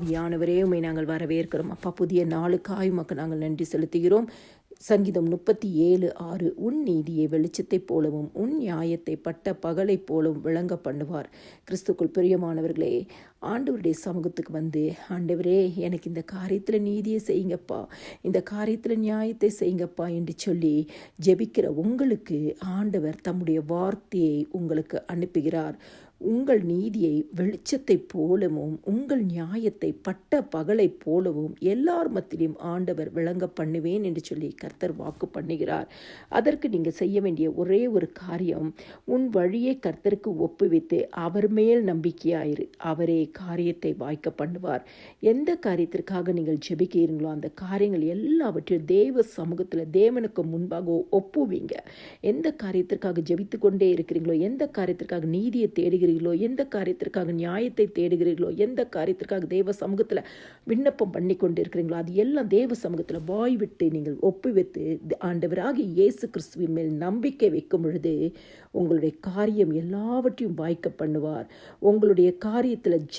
ஆவியானவரே உம்மை நாங்கள் வரவேற்கிறோம். அப்பா புதிய நாளுக்காய் உமக்கு நாங்கள் நன்றி செலுத்துகிறோம். சங்கீதம் முப்பத்தி ஏழு ஆறு. உன் நீதியை வெளிச்சத்தைப் போலவும் உன் நியாயத்தை பட்ட பகலைப் போலவும் விளங்க பண்ணுவார். கிறிஸ்துக்குள் பிரியமானவர்களே ஆண்டவருடைய சமூகத்துக்கு வந்து ஆண்டவரே எனக்கு இந்த காரியத்தில் நீதியை செய்யுங்கப்பா. இந்த காரியத்தில் நியாயத்தை செய்யுங்கப்பா என்று சொல்லி ஜெபிக்கிற உங்களுக்கு ஆண்டவர் தம்முடைய வார்த்தையை உங்களுக்கு அனுப்புகிறார். உங்கள் நீதியை வெளிச்சத்தைப் போலவும் உங்கள் நியாயத்தை பட்ட பகலைப் போலவும் எல்லார் மத்தியிலும் ஆண்டவர் விளங்க பண்ணுவேன் என்று சொல்லி கர்த்தர் வாக்கு பண்ணுகிறார். அதற்கு நீங்கள் செய்ய வேண்டிய ஒரே ஒரு காரியம் உன் வழியை கர்த்தருக்கு ஒப்புவித்து அவர் மேல் நம்பிக்கையாயிரு. அவரே காரியத்தை வாய்க்க பண்ணுவார். எந்த காரியத்திற்காக நீங்கள் ஜெபிக்கிறீங்களோ அந்த காரியங்கள் எல்லாவற்றையும் தேவ சமூகத்தில் தேவனுக்கு முன்பாக ஒப்புவீங்க. எந்த காரியத்திற்காக ஜெபித்து கொண்டே இருக்கிறீங்களோ எந்த காரியத்திற்காக நீதியை தேடுகிறீர்களோ எந்த காரியத்திற்காக நியாயத்தை தேடுகிறீர்களோ எந்த காரியத்திற்காக தேவ சமூகத்தில் விண்ணப்பம் பண்ணி கொண்டிருக்கிறீங்களோ அது எல்லாம் தேவ சமூகத்தில் வாய் விட்டு நீங்கள் ஒப்புவித்து ஆண்டவராக இயேசு கிறிஸ்துவின் மேல் நம்பிக்கை வைக்கும் பொழுது உங்களுடைய காரியம் எல்லாவற்றையும் வாய்க்க பண்ணுவார். உங்களுடைய காரியத்தில்